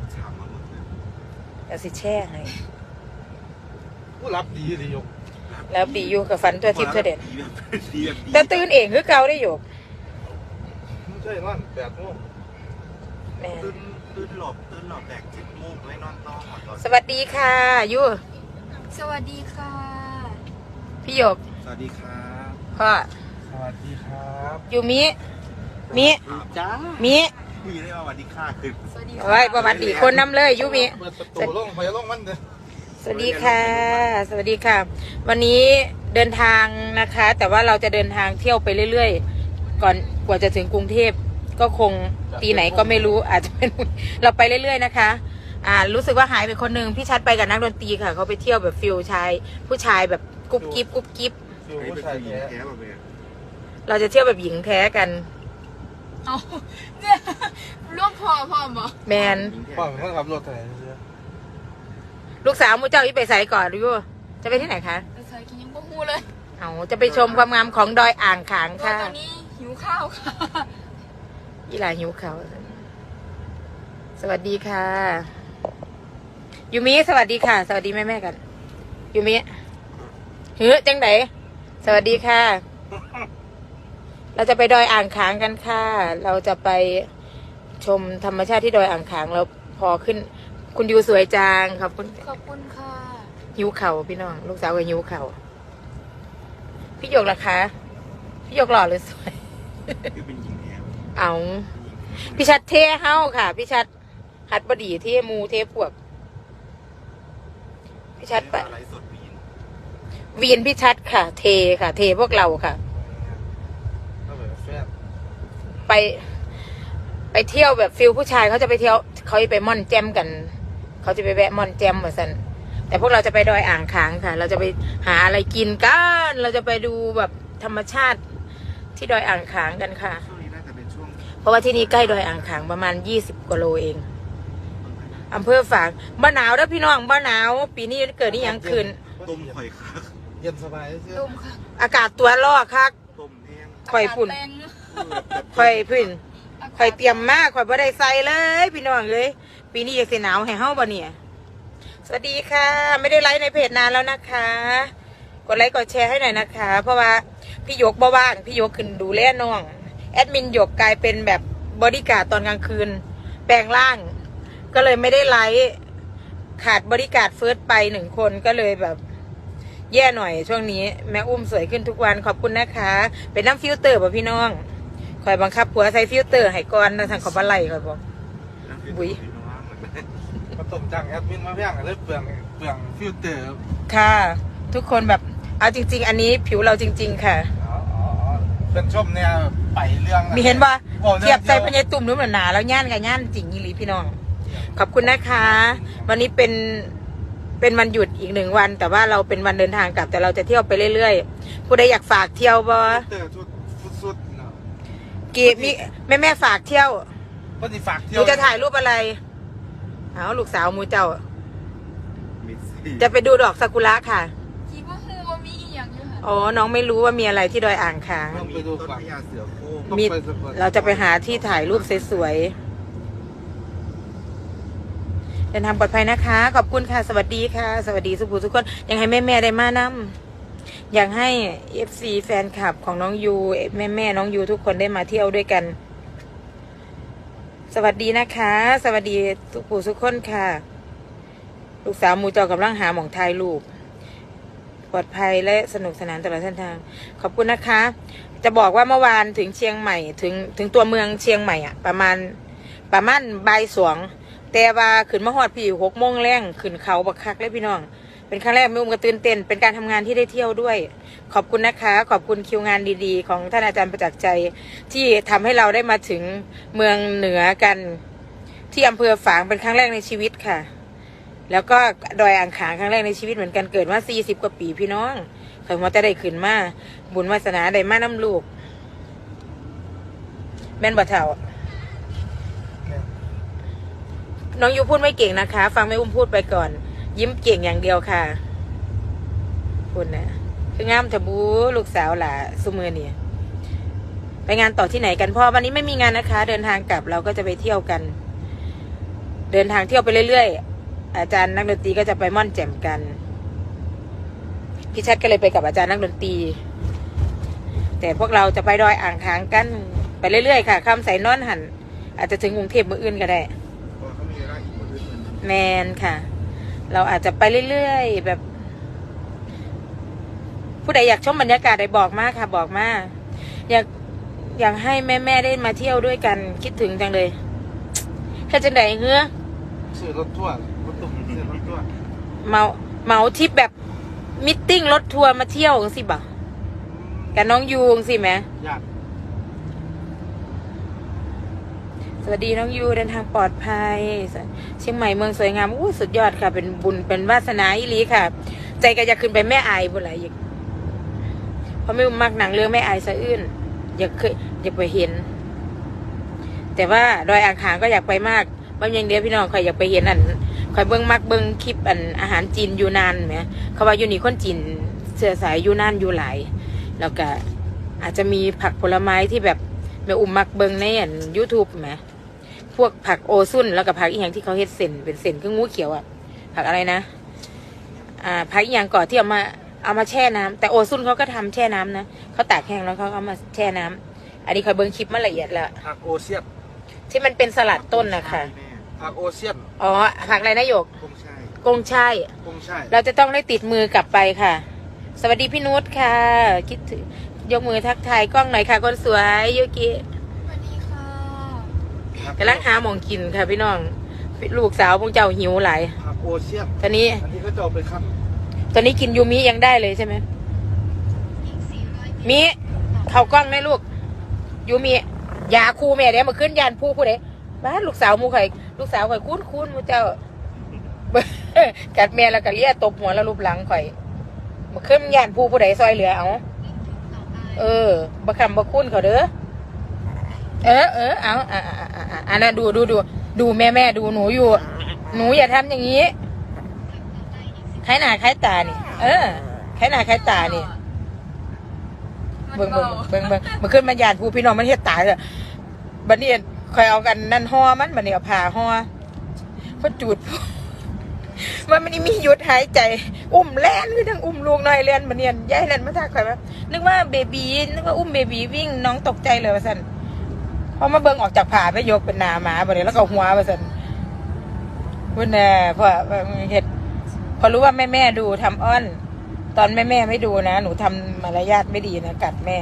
รับฉากมาหมดเลยเดี๋ยวสิแช่ให้ผู้รับดีดียกแล้วปีอยู่กับฝันตัวทิพย์ตัวเด็ดดีแบบดีแบบดีแต่ตื่นเองคือเก่าได้อยู่ไม่ใช่นอนแปดโมงแม่นตื่นตื่นหลบตื่นหลบแดกเจ็ดโมงไม่นอนต่อหมดตอนสวัสดีค่ะยูสวัสดีค่ะ พี่หยกสวัสดีครับพ่อสวัสดีครับยูมิมิจ้ามิ มีได้ว่าสวัสดีค่ะคือสวัสดีโอ้ยประวัติดีคนน้ำเลยยูมิ เปิดประตูลงไปลงมันเด้อสวัสดีค่ะ สวัสดีค่ะ วันนี้เดินทางนะคะ แต่ว่าเราจะเดินทางเที่ยวไปเรื่อยๆ ก่อนกว่าจะถึงกรุงเทพก็คงตีไหนก็ไม่รู้อาจจะเป็น เราไปเรื่อยๆนะคะ อ่ารู้สึกว่าหายไปคนหนึ่งพี่ชัดไปกับนักดนตรีค่ะ เขาไปเที่ยวแบบฟิลชาย ผู้ชายแบบกุ๊บกิ๊บกุ๊บกิ๊บฟิวไอ้ผู้เป็นชายผู้หญิงแท้แท้แบบนี้เราจะเที่ยวแบบหญิงแท้กัน เอาเนี่ย ร่วมพอพอหมอแมนป้องเขาขับรถไถเสื้อลูกสาวมูเจ้าอีไปใส่ก่อนดูจะไปที่ไหนคะแต่ใส่กินยังบ่ฮู้เลยเอาจะไปชมความงามของดอยอ่างขางตัวค่ะตอนนี้หิวข้าวค่ะอีหลาหิวเขาวสวัสดีค่ะยูมิสวัสดีค่ะ สวัสดีแม่แม่ๆกันยูมิเฮ้ยจังไดสวัสดีค่ะ เราจะไปดอยอ่างขางกันค่ะ เราจะไป ชมธรรมชาติที่ดอยอ่างขางแล้วพอขึ้น คุณยูสวยจังขอบคุณขอบคุณค่ะหิวเข่าพี่น้อง ลูกสาวก็หิวเข่าพี่หยกล่ะคะ พี่หยกหล่อหรือสวยคือเป็นหญิงแท้เอาพี่ชัดเทเฮ้าค่ะ พี่ชัดหัดบดีเทหมูเทพวก พี่ชัดไปไลฟ์สดวีนวีนพี่ชัดค่ะ เทค่ะ เทพวกเราค่ะก็แบบแฟนไป ไปเที่ยวแบบฟิลผู้ชายเขาจะไปเที่ยวเขาจะไปม่อนแจมกัน เขาจะไปแวะม่อนแจมเหมือนกันแต่พวกเราจะไปดอยอ่างขางค่ะ เราจะไปหาอะไรกินกัน เราจะไปดูแบบธรรมชาติที่ดอยอ่างขางกันค่ะ ช่วงนี้น่าจะเป็นช่วงเพราะว่าที่นี่ใกล้ดอยอ่างขางประมาณยี่สิบกว่าโลเองอำเภอฝางบ้าหนาวแล้วพี่น้องบ้าหนาว ปีนี้เกิดนี่ยังคืนต้มข่อยคักเย็นสบายเสื้อตุ่มค่ะอากาศตัวล่อคักต้มแห้งข่อยฝุ่นาาศแรงข่อยพื้นอากาศ ข่อยเตรียมมากข่อยบ่ได้ใส่เลย พี่น้องเลย ปีนี้อยากสิหนาวให้เฮาบ่เนี่ยสวัสดีค่ะ ไม่ได้ไลฟ์ในเพจนานแล้วนะคะ กดไลค์กดแชร์ให้หน่อยนะคะ เพราะว่าพี่ยกบ่ว่างพี่ยกขึ้นดูแลน้อง แอดมินยกกลายเป็นแบบบอดี้การ์ดตอนกลางคืน แปลงร่าง ก็เลยไม่ได้ไลฟ์ขาดบริการดเฟิร์สไปหนึ่งคนก็เลยแบบ แย่หน่อยช่วงนี้ แม่อุ้มสวยขึ้นทุกวันขอบคุณนะคะ เป็นน้ำฟิลเตอร์ป่ะพี่น้อง คอยบังคับผัวใส่ฟิลเตอร์ให้ก่อนนะทางขอบอะไรคอยบอกอุ๊ยมาตบจังแอดมินมาเพียงเลยเปลืองเปลืองฟิลเตอร์ค่ะ ทุกคนแบบเอาจริง ๆ อันนี้ผิวเราจริง ๆ ค่ะ อ๋ออ๋ออ๋อเป็นชมเนี่ยไปเรื่องมีเห็นปะบอกเทียบใส่รื่พองญายตุ่มนู้นเหมือนหนาแล้วย่านกับย่านจริงยี่หลีพี่น้อง ขอบคุณนะคะ วันนี้เป็นเป็นวันหยุดอีกหนึ่งวัน แต่ว่าเราเป็นวันเดินทางกลับแต่เราจะเที่ยวไปเรื่อยๆ ผู้ใดอยากฝากเที่ยวบ่ ฟิลเตอร์ชุดสุดๆเนาะ กีมีแม่แม่ๆฝากเที่ยวก็สิฝากหเที่ยนูวจะถ่ายรูปอะไรเอาลูกสาวมูเจ้า มิสซี่จะไปดูดอกซากุระค่ะ คิดว่าฮู้ว่ามีอีหยังอยู่ค่ะอ๋อ น้องไม่รู้ว่ามีอะไรที่ดอยอ่างคางเรามีต้นพญาเสือโคร่งต้องมีไปสกลเราจะไปหาที่ถ่ายรูปสวยๆเดินทางปลอดภัยนะคะ ขอบคุณค่ะ สวัสดีค่ะ สวัสดีสุภูทุกคน ยังให้แม่แม่ๆได้มานํ อยากให้เอฟซีแฟนคลับของน้องยูแม่แม่ๆน้องยูทุกคนได้มาเที่ยวด้วยกัน สวัสดีนะคะ สวัสดีทุกผู้ทุกคนค่ะ ลูกสาวมูจอกำลังหาหมองถ่ายรูปปลอดภัยและสนุกสนานตลอดเส้นทาง ขอบคุณนะคะ จะบอกว่าเมื่อวานถึงเชียงใหม่ถึงถึงตัวเมืองเชียงใหม่อะประมาณประมาณบ่ายสองแต่ว่าขึ้นมาฮอดพี่หกโมงแรงขึ้นเขาบักคักเลยพี่น้อง เป็นครั้งแรกไม่อุ้มกระตื่นเต้น เป็นการทำงานที่ได้เที่ยวด้วย ขอบคุณนะคะ ขอบคุณคิวงานดีๆ ของท่านอาจารย์ประจักษ์ใจ ที่ทำให้เราได้มาถึงเมืองเหนือกัน ที่อำเภอฝางเป็นครั้งแรกในชีวิตค่ะ แล้วก็ดอยอ่างขางครั้งแรกในชีวิตเหมือนกันเกิดมาสี่สิบกว่าปีพี่น้องเคยมาจะได้ขึ้นมาบุญวาสนาได้มาน้ำลูก แม่นบ่เท่าน้องยูพูดไม่เก่งนะคะ ฟังแม่อุ้มพูดไปก่อน ยิ้มเก่งอย่างเดียวค่ะพูดนะคืองามทะบูลูกสาวหล่ะสุมือเนี่ยไปงานต่อที่ไหนกันพ่อวันนี้ไม่มีงานนะคะ เดินทางกลับเราก็จะไปเที่ยวกัน เดินทางเที่ยวไปเรื่อยๆ อาจารย์นักดนตรีก็จะไปม่อนแจ่มกันพี่ชัดก็เลยไปกับอาจารย์นักดนตรี แต่พวกเราจะไปดอยอ่างค้างกันไปเรื่อยๆค่ะคำใส่นอนหัน อาจจะถึงกรุงเทพมืออื่นก็ได้เพราะเขามีรายอีกคนอื่นแมนค่ะ เราอาจจะไปเรื่อยๆแบบ ผู้ใดอยากชมบรรยากาศใดบอกมาค่ะ บอกมาอยากอยากให้แม่ๆได้มาเที่ยวด้วยกันคิดถึงจังเลยแค่จังไดเฮ้อซื้อรถทั่วร์รถตุ่มซื้อรถทั่วร์เมาเมาทริปแบบมิทติ้งรถทัวร์มาเที่ยวจังสิบ่ะกับน้องยูจังสิแหมยาก สวัสดีน้องยูเดินทางปลอดภัยเชียงใหม่เมืองสวยงามอู้สุดยอดค่ะ เป็นบุญเป็นวาสนาอีหลีค่ะ ใจก็อยากขึ้นไปแม่อายบุไรอีกเพราะไม่มักหนังเรื่องแม่อายสะอื้นอยากเคยอยากไปเห็น แต่ว่าดอยอ่างขางก็อยากไปมากบางอย่างเดียวพี่น้องคอยอยากไปเห็นอันคอยเบิ้งมักเบิ้งคลิปอันอาหารจีนยูนานไหมเขาว่ายูนี่คนจีนเสื้อสายยูนานยูหลายแล้วก็อาจจะมีผักผลไม้ที่แบบแม่อุ่มมักเบิ้งในอันยูทูบไหม พวกผักโอซุนแล้วก็ผักอีกอย่างที่เขาเฮ็ดเส้นเป็นเส้นก็งูเขียวอะผักอะไรนะ อ่าผักอีกอย่างก่อนที่เอามาเอามาแช่น้ำแต่โอซุนเขาก็ทำแช่น้ำนะเขาตากแห้งแล้วเขาเอามาแช่น้ำอันนี้คอยเบิ้งคลิปมาละเอียดแล้วผักโอเชียนที่มันเป็นสลัดต้นนะคะแม่ผักโอเชียนอ๋อผักอะไรนะโยกคงใช่กงช่ายคงใช่เราจะต้องได้ติดมือกลับไปค่ะ สวัสดีพี่นุชค่ะ คิดถึงยกมือทักทายกล้องหน่อยค่ะคนสวยยูกิสวัสดีค่ะ กำลังหาหมองกินค่ะพี่น้องลูกสาวพวกเจ้าหิวหลายผักโอเชียนตอนนี้ อันนี้ก็จะเอาไปขั้นตอนนี้กินยูมิยังได้เลยใช่ไหมมิเข้ากล้องได้ลูกยูมิยาคูแม่เดี๋ยวมาขึ้นยานผู้ผู้ใดบ้านลูกสาวหมูข่อยลูกสาวข่อยคุ้นคุ้นหมูเจ้ากัดแม่แล้วก็เลียตบหัวแล้วรูปหลังข่อยมาขึ้นยานผู้ผู้ใดซอยเหลือเอาเออบัคำบัคุ้นเขาเด้อ เออเออเอาอ่าอ่าอ่าอ่าอันนั้นดูดูดูดูแม่แม่ดูหนูอยู่ หนูอย่าทำอย่างนี้คล้ายหน้าคล้ายตานี่ เออคล้ายหน้าคล้ายตานี่เบิ่งเบิ่งเบิ่งเบิ่งมันขึ้นมาหยาดผู้พี่น้องมันเฮ็ดตายเลยบัดนี้คอยเอากันนั่นห่อมันบัดนี้เอาผ้าห่อพอจูดมันมันมีหยุดหายใจ อุ้มแล่นคือทั้งอุ้มลูกน้อยแล่นบัดนี้ยายแล่นมาทักข่อยว่านึกว่าเบบีนึกว่าอุ้มเบบีวิ่งน้องตกใจเลยว่าซั่น พอมาเบิ่งออกจากผ้าไปยกเป็นหนาหมาบัดนี้แล้วก็หัวว่าซั่นพุ่นน่เพราะเฮ็ดพอรู้ว่าแม่แม่ดูทำอ้อน ตอนแม่แม่ไม่ดูนะ หนูทำมารยาทไม่ดีนะกัดแม่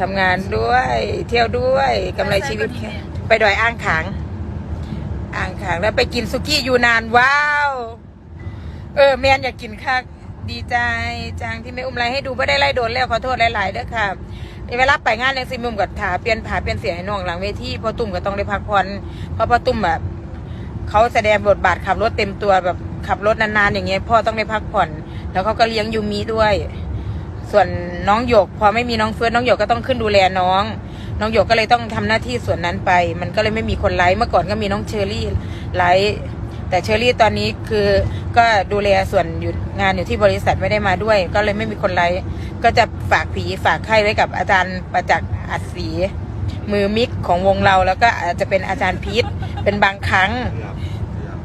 ทำงานด้วย เที่ยวด้วยกำไรชีวิต ไปดอยอ่างขาง อ่างขางแล้วไปกินสุกี้ยูนานว้าว เออแมนอยากกินค่ะดีใจจังที่ไม่อุ้มไรให้ดูไม่ได้ไล่โดนแล้วขอโทษหลายๆเด้อค่ะ เวลาไปงานเลี้ยงซิมุมกับถาเปลี่ยนผาเปลี่ยนเสียให้น้องหลังเวทีพอตุ่มก็ต้องได้พักผ่อนเพราะพอตุ่มแบบเขาแสดงบทบาทขับรถเต็มตัวแบบขับรถนานๆอย่างเงี้ยพ่อต้องได้พักผ่อน แล้วเขาก็เลี้ยงยูมิด้วย ส่วนน้องหยก พอไม่มีน้องเฟิร์สน้องหยกก็ต้องขึ้นดูแลน้อง น้องหยกก็เลยต้องทำหน้าที่ส่วนนั้นไป มันก็เลยไม่มีคนไลฟ์เมื่อก่อนก็มีน้องเชอรี่ไลฟ์แต่เชอรี่ตอนนี้คือก็ดูแลส่วนอยู่งานอยู่ที่บริษัทไม่ได้มาด้วย ก็เลยไม่มีคนไลฟ์ ก็จะฝากผีฝากไข้ไว้กับอาจารย์ประจักษ์อัดศรีมือมิกของวงเราแล้วก็อาจจะเป็นอาจารย์พีทเป็นบางครั้งเกือบเกือบ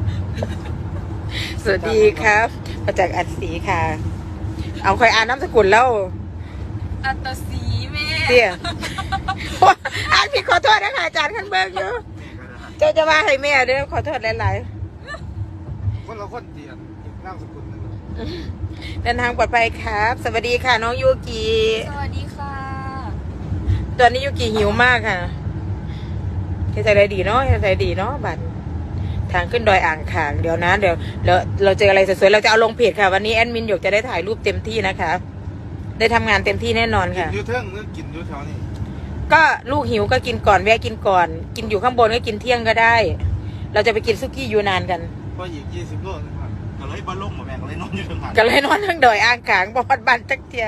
สวัสดีครับมาจากอัดสีค่ะ เอาคอยอ่านน้ำสกุลแล้วอัตสีแม่เตี้ยอ่านผิดขอโทษนะคะอาจารย์ขันเบิร์กอยู่แม่ก็ได้เจ้าจะว่าให้แม่เด้อขอโทษหลายคนละคนเตียนอีกนามสกุลหนึงๆ เดินทางปลอดภัยครับ สวัสดีค่ะ น้องยูกิสวัสดีค่ะตอนนี้ยูกิหิวมากค่ะเฮ็ดใจได้ดีเนาะเฮ็ดใจดีเนาะบัตรทางขึ้นดอยอ่างขางเดี๋ยวนะ เดี๋ยวเดี๋ยวเราเจออะไรสวยๆเราจะเอาลงเพจค่ะ วันนี้แอดมินหยกจะได้ถ่ายรูปเต็มที่นะคะ ได้ทำงานเต็มที่แน่นอนกินค่ะ อยูเทิงนึกกินอยูแถวนี้ก็ลูกหิวก็กินก่อนแวะกินก่อน กินอยู่ข้างบนก็กินเที่ยงก็ได้ เราจะไปกินซุกี้ยูนานกัน ก็อีกยี่สิบโลนะครับ ก็เลยบ้านล่มหมดแม่ก็เลยนอนอยู่ตรงหันก็เลยนอนทั้งดอยอ่างขางบอดบันจักเทีย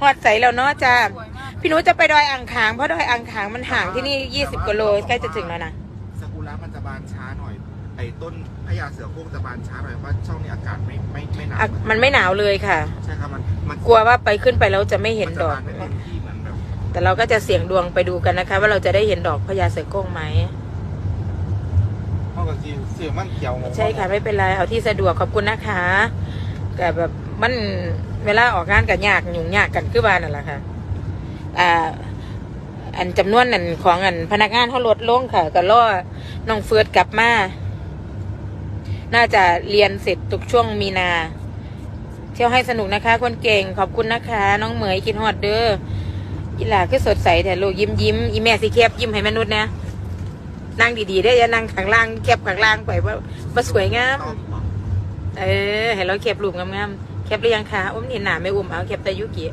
หอดใสแล้วเนาะจ้าสวยมากพี่หนุจะไปดอยอ่างขางเพราะดอยอ่างขางมันห่างที่นี่ยี่สิบกิโลใกล้จะถึงแล้วนะซากุระมันจะบานช้าหน่อยไอ้ต้นพญาเสือโคร่งจะบานช้าหน่อยเพราะว่าช่องนี้อากาศไม่ไม่ไม่หนาวอะมันไม่หนาวเลยค่ะ ใช่ครับมันมันกลัวว่าไปขึ้นไปแล้วจะไม่เห็นมัดจะอกบานไม่เต็มที่เหมือนแบบแต่เราก็จะเสี่ยงดวงไปดูกันนะคะ ว่าเราจะได้เห็นดอกพญาเสือโคร่งไหม สื่อมันเขียวใช่ค่ะไม่เป็นไรเอาที่สะดวกขอบคุณนะคะแต่แบบมันเวลาออกงานกันยากยุ่งยากกันคือบ้านนั่นแหละค่ะอ่าอันจำนวนนั่นของอันพนักงานเขาลดลงค่ะก็รอน้องเฟิร์สกลับมา น่าจะเรียนเสร็จทุกช่วงมีนา เที่ยวให้สนุกนะคะ คนเก่งขอบคุณนะคะ น้องเหมยกินฮอดเด้ออีหลาคือสดใสแต่ลูกยิ้มยิ้มอีแม่สิแคบยิ้มให้มนุษย์นะ นั่งดีๆได้อย่านั่งข้างล่างแคบข้างล่างไปว่าว่าสวยงาม เออเห็นเราแคบรูปงามๆแคบหรือยังคะอุ้มนี่หนาไม่อุ้มเอาแคบแต่ยุกิ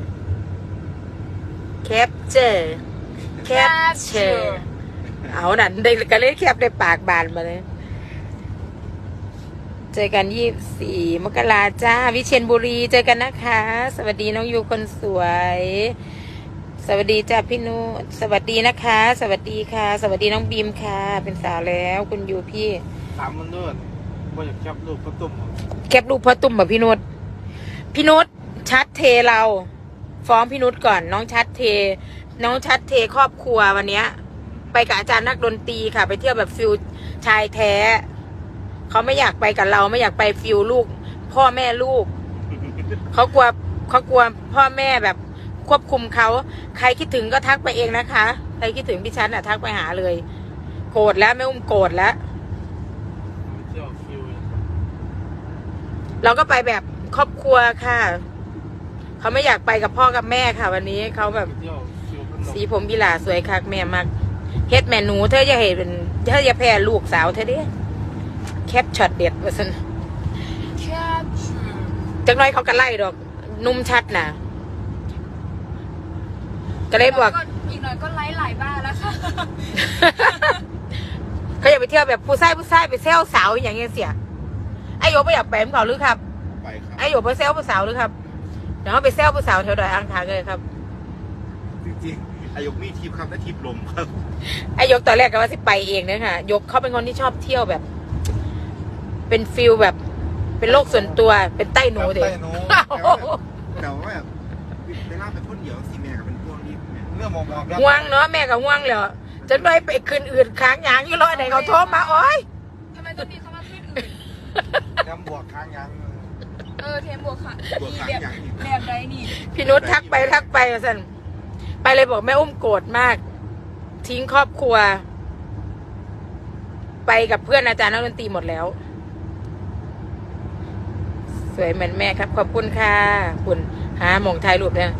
แคปเจอแคปเจอร์เอาหนั่นได้ก็เลยแคบได้ปากบานมาเลย เจอกันยี่สี่มกราจ้า วิเชียนบุรีเจอกันนะคะ สวัสดีน้องยูคนสวย สวัสดีจ้าพี่นุสวัสดีนะคะ สวัสดีค่ะ สวัสดีน้องบีมค่ะ เป็นสาวแล้ว คุณยูพี่ถามมันด้วยว่าอยากจับลูกประตุ่มแคปรูปพ่อตุ้มแบบพี่นุชพี่นุชชัดเทเรา ฟ้องพี่นุชก่อน น้องชัดเท น้องชัดเทครอบครัววันเนี้ย ไปกับอาจารย์นักดนตรีค่ะ ไปเที่ยวแบบฟิลชายแท้ เขาไม่อยากไปกับเราไม่อยากไปฟิลลูก พ่อแม่ลูกเขากลัวเขากลัวพ่อแม่แบบ ควบคุมเขาใครคิดถึงก็ทักไปเองนะคะ ใครคิดถึงพี่ชัดน่ะทักไปหาเลย โกรธแล้วไม่อุ้มโกรธแล้วเที่ยวฟิวเราก็ไปแบบครอบครัวค่ะ เขาไม่อยากไปกับพ่อกับแม่ค่ะ วันนี้เขาแบบเที่ยวฟิวขนมสีผมบิลาสวยคักแม่มักเฮ็ดแม่หนูเธออย่าเห็นเป็นเธออย่าแพ้ลูกสาวเธอเด้แคปช็อตเด็ดว่าซั่นแค่ชื่อจักหน้อยเขาก็ไล่ดอก นุ่มชัดนะ ก็เลยบอก อีกหน่อยก็ไลฟ์หลายบ้านแล้วค่ะ เขาอยากไปเที่ยวแบบผู้ชายผู้ชายไปเซลสาวอย่างเงี้ยเสียไอโยไม่อยากไปมั้งเขาหรือครับไปครับไอโยไปเซลผู้สาวหรือครับเดี๋ยวเขาไปเซลผู้สาวแถวดอยอ่างขางเลยครับจริงๆอายกมีทิปครับและทิปลมครับไอยกตอนแรกก็ว่าสิไปเองนะค่ะยกเขาเป็นคนที่ชอบเที่ยวแบบ เป็นฟิลแบบ เป็นโลกส่วนตัวเป็นใต้หนูเด็ใต้หนูแต่ว่าแบบ เรื่องมองมองห่วงเนาะแม่ก็ห่วงเลยจะได้ไปคืนอื่นค้างยางอยู่รอไหนเขาโทรมาโอ้ยทำไมต้องมีคำว่าขึ้นอื่นน้ำบวกค้างยังเออเทมบวกค่ะบวกมีขางแบบอย่างอีกแบบไรนี่พี่นุชทักไปทักไปสันไปเลยบอกแม่อุ้มโกรธมาก ทิ้งครอบครัว ไปกับเพื่อนอาจารย์นักดนตรีหมดแล้ว สวยเหมือนแม่ครับ ขอบคุณค่ะคุณหาหมองถ่ายรูปเนี่ย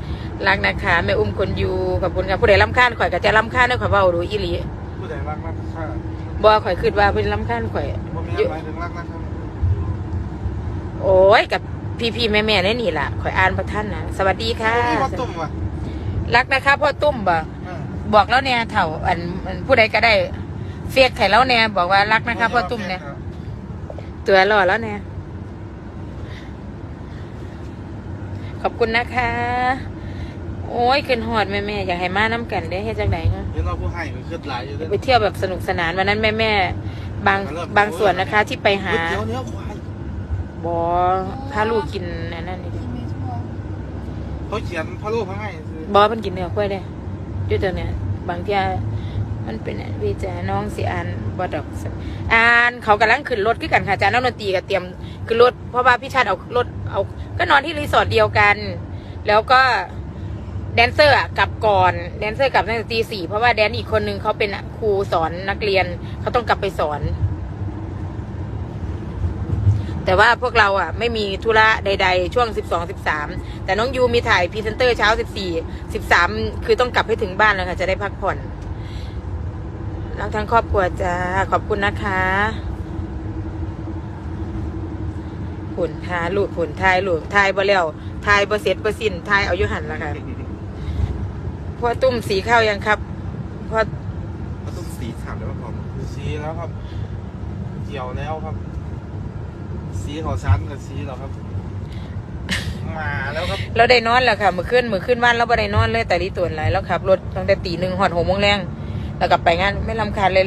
รักนะคะแม่อุ้มคนอยู่ขอบคุณค่ะผู้ใดล้ำค้านข่อยก็จะล้ำค้านด้วยข่อยเว่าดูอีหลีผู้ใดรักนักฆ่าบอข่อยคิดว่าเป็นล้ำค้านข่อยผมมีอะไรถึงรักนักฆ่าโอ้ยกับพี่พี่ๆแม่แม่ๆนี่นี่ล่ะข่อยอ่านพระท่านนะสวัสดีค่ะพี่ประตุ่มว่ะรักนะคะพ่อตุ้มบ่บอกแล้วเนี่ยเถ่าอันอันผู้ใดก็ได้เฟียกไข่แล้วเนี่ยบอกว่ารักนะคะพ่อตุ้มเนี่ยตัวหล่อแล้วเนี่ยขอบคุณนะคะ โอ้ยขึ้นหอดแม่แม่ๆอยากให้มาน้ำกันได้เฮ็ดจังไหนคะเห็นเราผู้ให้ก็ขึ้นหลายอยู่ด้วยไปเที่ยวแบบสนุกสนานวันนั้นแม่แม่ๆบางบางส่วนนะคะที่ไปหาเดี๋ยวเนื้อควายบอพาลูกกินอันนั้นนี่ดิเขาเขียนพระรูปให้บอมันกินเนื้อควายได้อยู่ตัวเนี้ยบางทีมันเป็นวิจาน้องสิอ่านบอดอกอ่านเขากำลังขึ้นรถคือกันค่ะอาจารย์นักดนตรีก็เตรียมขึ้นรถเพราะว่าพี่ชาติเอารถเอา ก็นอนที่รีสอร์ทเดียวกัน แล้วก็ แดนเซอร์อะกลับก่อนแดนเซอร์กลับตั้งแต่ตีสี่เพราะว่าแดนอีกคนนึงเขาเป็นครูสอนนักเรียนเขาต้องกลับไปสอน แต่ว่าพวกเราอะ ไม่มีธุระใด ๆ ช่วงสิบสองสิบสามแต่น้องยูมีถ่ายพรีเซนเตอร์เช้าสิบสี่สิบสามคือต้องกลับให้ถึงบ้านแล้วค่ะ จะได้พักผ่อนรักทั้งครอบครัวจ้าขอบคุณนะคะผลทาลูกผลทายลูกทายบ่แล้วทายบ่เสร็จบ่สิ้นทายเอายุหันละค่ะ พ่อตุ้มสีข้าวยังครับพ่อเขาต้องสีฉ่ำแล้วพอสีแล้วครับ เกี่ยวแล้วครับ สีของชั้นกับสีเราครับ มาแล้วครับเราได้นอนแล้วค่ะเมื่อคืนเมื่อคืนวันเราบ่ได้นอนเลยแต่รีตวนไรแล้วขับรถตั้งแต่ตีหนึ่งหอดหกโมงแรงแล้วกลับไปงานไม่ลำคาญเลย